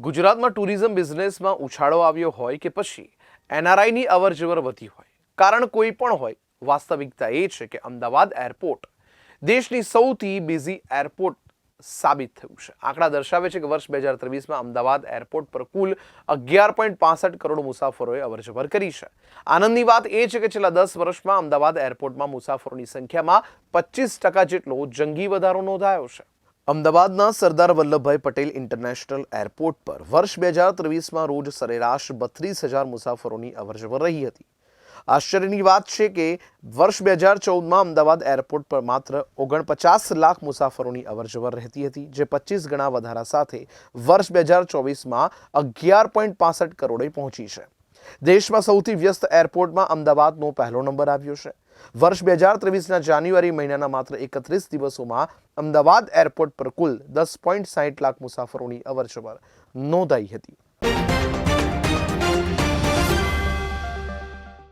ગુજરાતમાં ટુરિઝમ બિઝનેસમાં ઉછાળો આવ્યો હોય કે પછી એનઆરઆઈની અવરજવર વધી હોય, કારણ કોઈ પણ હોય, વાસ્તવિકતા એ છે કે અમદાવાદ એરપોર્ટ દેશની સૌથી બિઝી એરપોર્ટ સાબિત થયું છે. આંકડા દર્શાવે છે કે વર્ષ બે હજાર ત્રેવીસમાં અમદાવાદ એરપોર્ટ પર કુલ અગિયાર પોઈન્ટ પાસઠ કરોડ મુસાફરોએ અવરજવર કરી છે. આનંદની વાત એ છે કે છેલ્લા દસ વર્ષમાં અમદાવાદ એરપોર્ટમાં મુસાફરોની સંખ્યામાં પચીસ ટકા જેટલો જંગી વધારો નોંધાયો છે. અમદાવાદના સરદાર વલ્લભભાઈ પટેલ ઇન્ટરનેશનલ એરપોર્ટ પર વર્ષ બે હજાર ત્રેવીસમાં રોજ સરેરાશ બત્રીસ હજાર મુસાફરોની અવરજવર રહી હતી. આશ્ચર્યની વાત છે કે વર્ષ બે હજાર ચૌદમાં અમદાવાદ એરપોર્ટ પર માત્ર ઓગણપચાસ લાખ મુસાફરોની અવરજવર રહેતી હતી, જે પચીસ ગણા વધારા સાથે વર્ષ બે હજાર ચોવીસમાં અગિયાર પોઈન્ટ પાસઠ કરોડે પહોંચી છે. દેશમાં સૌથી વ્યસ્ત એરપોર્ટમાં અમદાવાદનો પહેલો નંબર આવ્યો છે. વર્ષ બે હજાર ત્રેવીસના જાન્યુઆરી મહિનાના માત્ર એકત્રીસ દિવસોમાં અમદાવાદ એરપોર્ટ પર કુલ દસ પોઈન્ટ સાહીઠ લાખ મુસાફરોની અવરજવર નોંધાઈ હતી.